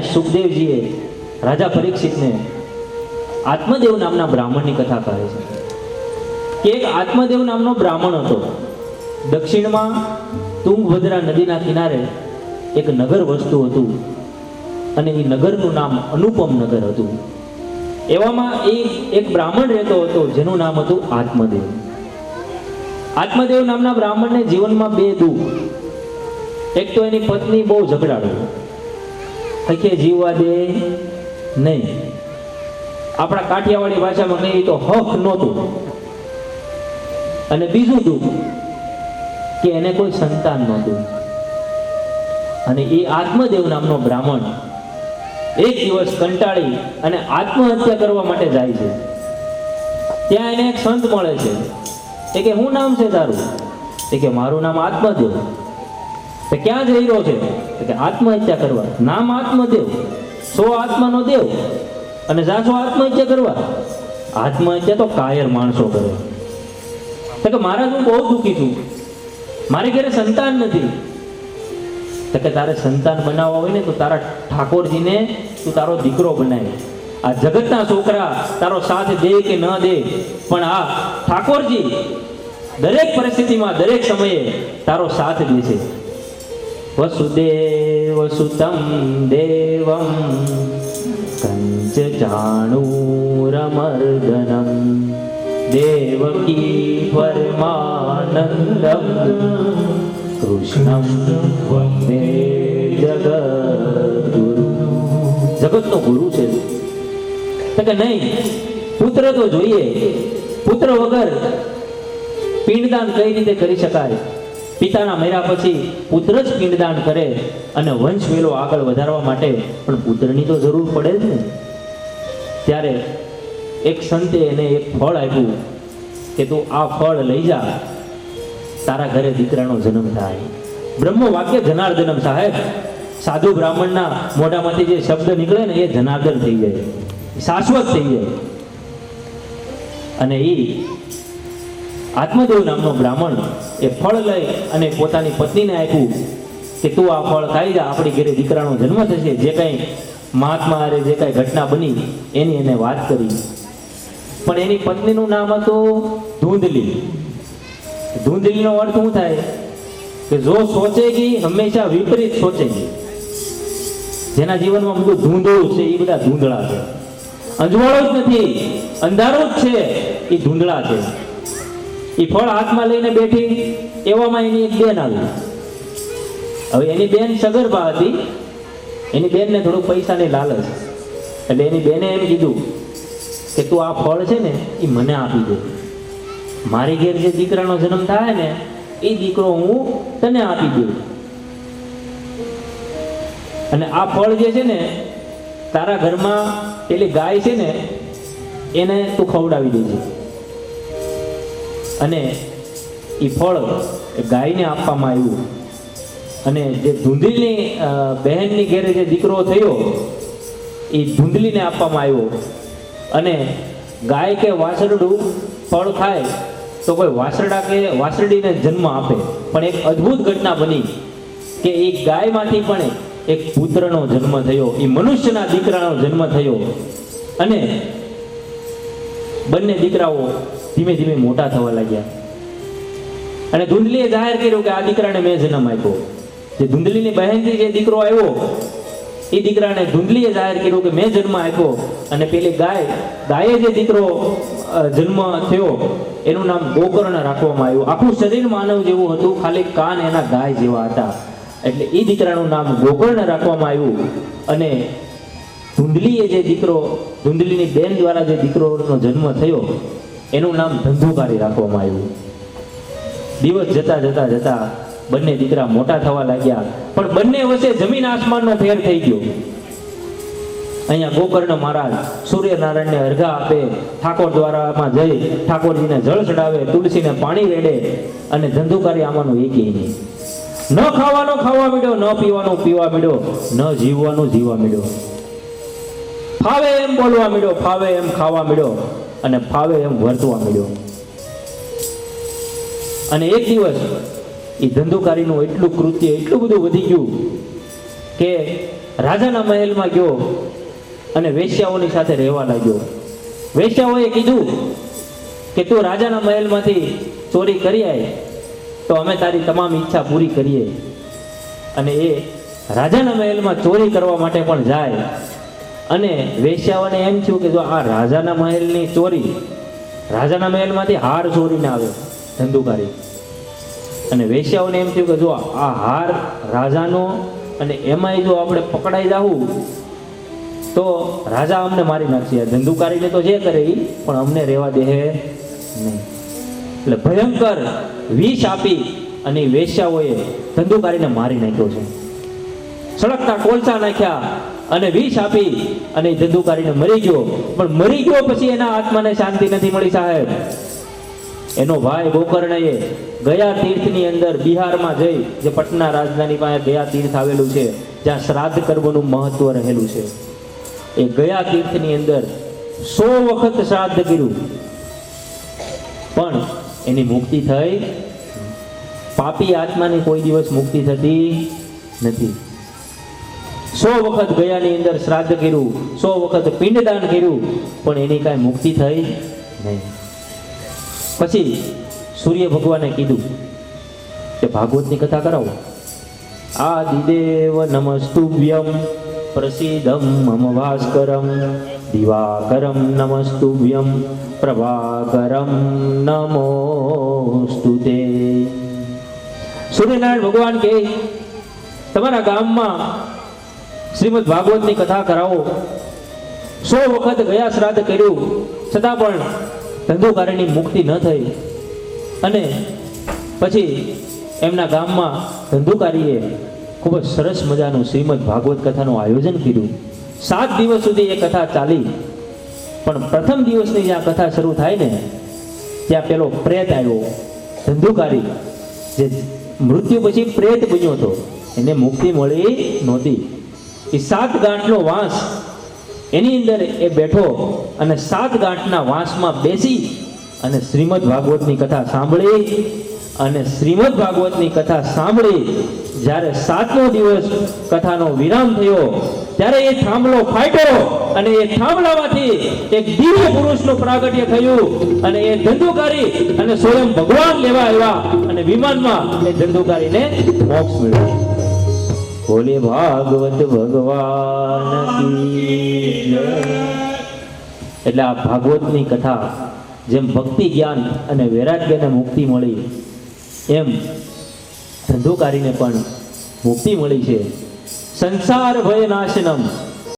સુખદેવજીએ રાજા પરીક્ષિતને આત્મદેવ નામના બ્રાહ્મણની કથા કહે છે. કે એક આત્મદેવ નામનો બ્રાહ્મણ હતો. દક્ષિણમાં તુંગભદ્રા નદીના કિનારે એક નગર વસતું હતું અને એ નગરનું નામ અનુપમ નગર હતું. એવામાં એ એક બ્રાહ્મણ રહેતો હતો, જેનું નામ હતું આત્મદેવ. આત્મદેવ નામના બ્રાહ્મણને જીવનમાં બે દુઃખ. એક તો એની પત્ની બહુ ઝઘડાડુ હકે જીવવા દે નહીં. આપણા કાઠિયાવાડી ભાષામાં કહીએ તો હક નહોતું. અને બીજું દુઃખ કે એને કોઈ સંતાન નહોતું. અને એ આત્મદેવ નામનો બ્રાહ્મણ એક દિવસ કંટાળી અને આત્મહત્યા કરવા માટે જાય છે. ત્યાં એને એક સંત મળે છે. એ કે શું નામ છે તારું? એ કે, મારું નામ આત્મદેવ. તો ક્યાં જઈ રહ્યો છે? કે આત્મહત્યા કરવા. નામ આત્મદેવ. સો આત્માનો દેવ. અને જાશો આત્મહત્યા કરવા. આત્મહત્યા તો કાયર માણસો કરે. તો કે મહારાજ હું બહુ દુઃખી છું. મારી ઘરે સંતાન નથી. તો કે તારે સંતાન બનાવવા હોય ને તો તારા ઠાકોરજીને તું તારો દીકરો બનાવી આ જગતના છોકરા તારો સાથ દે કે ન દે, પણ આ ઠાકોરજી દરેક પરિસ્થિતિમાં, દરેક સમયે તારો સાથ દે છે વસુદેવ સુતમ દેવમ કંચ ચાણૂરમર્દનમ દેવકી પરમાનંદમ કૃષ્ણમ વંદે જગદગુરુ જગતનો ગુરુ છે કે નહીં, પુત્ર તો જોઈએ, પુત્ર વગર પિંડદાન કઈ રીતે કરી શકાય? પિતાના મર્યા પછી પુત્ર જ પિંડદાન કરે અને વંશ વેલો આગળ વધારવા માટે પણ પુત્રની તો જરૂર પડે જ ને. ત્યારે એક સંતે એને એક ફળ આપ્યું કે તું આ ફળ લઈ જા. તારા ઘરે દીકરાનો જન્મ થાય. બ્રહ્મ વાક્ય જનાર્દનમ સાહેબ. સાધુ બ્રાહ્મણના મોઢામાંથી જે શબ્દ નીકળે ને એ જનાર્દન થઈ જાય. શાશ્વત થઈ જાય. અને એ આત્મદેવ નામનો બ્રાહ્મણ એ ફળ લઈ અને પોતાની પત્નીને આપ્યું કે તું આ ફળ ખાઈ જા, આપણી ઘરે દીકરાનો જન્મ થશે. જે કાંઈ મહાત્મા હારે જે કાંઈ ઘટના બની, એની એને વાત કરી. પણ એની પત્નીનું નામ હતું ધૂંધલી. ધૂંધલીનો અર્થ શું થાય? કે જો સોચેગી, હંમેશા વિપરીત સોચેગી. જેના જીવનમાં બધું ધૂંધળું છે એ બધા ધૂંધળા છે. અંજવાળો જ નથી, અંધારો જ છે એ ધૂંધળા છે. એ ફળ હાથમાં લઈને બેઠી, એવામાં એની એક બેન આવી. હવે એની બેન સગર્ભા હતી. એની બેનને થોડુંક પૈસાની લાલચ. એટલે એની બેને એમ કીધું કે તું આ ફળ છે ને એ મને આપી દે. મારી ઘેર જે દીકરાનો જન્મ થાય ને એ દીકરો હું તને આપી દઉં. અને આ ફળ જે છે ને, તારા ઘરમાં પેલી ગાય છે ને, એને તું ખવડાવી દેજે. અને એ ફળ ગાયને આપવામાં આવ્યું. અને જે ધૂંધલીની બહેનની ઘેરે જે દીકરો થયો, એ ધૂંધલીને આપવામાં આવ્યો. અને ગાય કે વાસરડું ફળ ખાય, તો કોઈ વાસરડા કે વાસરડીને જન્મ આપે. પણ એક અદ્ભુત ઘટના બની કે એ ગાયમાંથી પણ એક પુત્રનો જન્મ થયો, એ મનુષ્યના દીકરાનો જન્મ થયો. અને બંને દીકરાઓ ધીમે ધીમે મોટા થવા લાગ્યા. અને ધૂંધલીએ જાહેર કર્યું કે આ દીકરાને મેં જન્મ આપ્યો. જે ધૂંધલીની બહેનથી જે દીકરો આવ્યો, એ દીકરાને ધૂંધલીએ જાહેર કર્યું કે મેં જન્મ આપ્યો. અને પેલી ગાય, ગાયે જે દીકરો જન્મ થયો, એનું નામ ગોકર્ણ રાખવામાં આવ્યું. આખું શરીર માનવ જેવું હતું, ખાલી કાન એના ગાય જેવા હતા. એટલે એ દીકરાનું નામ ગોકર્ણ રાખવામાં આવ્યું. અને ધૂંધલીએ જે દીકરો, ધૂંધલીની બેન દ્વારા જે દીકરોનો જન્મ થયો એનું નામ ધંધુકારી રાખવામાં આવ્યું. દિવસ જતા જતા જતા બંને દીકરા મોટા થવા લાગ્યા. પણ બંને વચ્ચે જમીન આસમાનનો ફેર થઈ ગયો. અહીંયા ગોકર્ણ મહારાજ સૂર્યનારાયણને અર્ઘા આપે, ઠાકોર દ્વારામાં જઈ ઠાકોરજીને જળ ચડાવે, તુલસીને પાણી રેડે અને ધંધુકારી આમાંનું એક ન ખાવાનો ખાવા મીડ્યો ન પીવાનું પીવા મીડ્યો ન જીવવાનું જીવવા મીડ્યો ફાવે એમ બોલવા મીડ્યો ફાવે એમ ખાવા મીડ્યો અને ફાવે એમ વર્તવા મળ્યો અને એક દિવસ એ ધંધુકારીનું એટલું કૃત્ય, એટલું બધું વધી ગયું કે રાજાના મહેલમાં ગયો અને વેશ્યાઓની સાથે રહેવા લાગ્યો. વેશ્યાઓએ કીધું કે તું રાજાના મહેલમાંથી ચોરી કરી આય, તો અમે તારી તમામ ઈચ્છા પૂરી કરીએ. અને એ રાજાના મહેલમાં ચોરી કરવા માટે પણ જાય. અને વેશ્યાઓને એમ થયું કે જો આ રાજાના મહેલની ચોરી, રાજાના મહેલમાંથી હાર ચોરીને આવે ધંધુકારી. અને વેશ્યાઓને એમ થયું કે જો આ હાર રાજાનો અને એમાંય જો આપણે પકડાઈ જાવું તો રાજા અમને મારી નાખશે. ધંધુકારીને તો જે કરે એ પણ અમને રહેવા દે નહીં. એટલે ભયંકર વિષ આપી અને વેશ્યાઓએ ધંધુકારીને મારી નાખ્યો છે. સળગતા કોલસા નાખ્યા. અને વિષ આપી અને ધંધુકારીને મરી ગયો. પણ મરી ગયો પછી એના આત્માને શાંતિ નથી મળી સાહેબ. એનો ભાઈ ગોકર્ણએ ગયા તીર્થની અંદર બિહારમાં જઈ, જે પટના રાજધાની પાસે ગયા તીર્થ આવેલું છે, જ્યાં શ્રાદ્ધ કર્મનું મહત્વ રહેલું છે. એ ગયા તીર્થની અંદર સો વખત શ્રાદ્ધ કર્યું. પણ એની મુક્તિ થઈ. પાપી આત્માની કોઈ દિવસ મુક્તિ થતી નથી. સો વખત ગયાની અંદર શ્રાદ્ધ કર્યું, સો વખત પિંડદાન કર્યું, પણ એની કાંઈ મુક્તિ થઈ નહીં. પછી સૂર્ય ભગવાને કીધું કે, ભાગવતની કથા કરાવો. આદિદેવ નમસ્તુભ્યમ પ્રસિદ્ધમ મમ ભાસ્કરમ દિવાકરમ નમસ્તુભ્યમ પ્રભાકરમ નમોસ્તુતે સૂર્યનારાયણ ભગવાન કહે, તમારા ગામમાં શ્રીમદ ભાગવતની કથા કરાવો. સો વખત ગયા શ્રાદ્ધ કર્યું, છતાં પણ ધંધુકારીની મુક્તિ ન થઈ. અને પછી એમના ગામમાં ધંધુકારીએ ખૂબ જ સરસ મજાનું શ્રીમદ ભાગવત કથાનું આયોજન કર્યું. સાત દિવસ સુધી એ કથા ચાલી. પણ પ્રથમ દિવસની જ્યાં કથા શરૂ થાય ને, ત્યાં પેલો પ્રેત આવ્યો, ધંધુકારી, જે મૃત્યુ પછી પ્રેત બન્યો હતો. એને મુક્તિ મળી નહોતી. એ સાત ગાંઠનો વાંસ એની અંદર એ બેઠો અને સાત ગાંઠના વાંસમાં બેસી અને શ્રીમદ ભાગવતની કથા સાંભળી અને શ્રીમદ ભાગવતની કથા સાંભળી, જ્યારે સાતમો દિવસ કથાનો વિરામ થયો, ત્યારે એ થાંભલો ફાટ્યો અને એ થાંભલામાંથી એક દિવ્ય પુરુષનું પ્રાગટ્ય થયું અને એ ધંધુકારી અને સ્વયં ભગવાન લેવા આવ્યા અને વિમાનમાં એ ધંધુકારીને મોક્ષ મળ્યો બોલે ભાગવત ભગવાન એટલે આ ભાગવતની કથા, જેમ ભક્તિ જ્ઞાન અને વૈરાગ્યને મુક્તિ મળી, એમ ધંધુકારીને પણ મુક્તિ મળી છે. સંસાર ભય નાશનમ.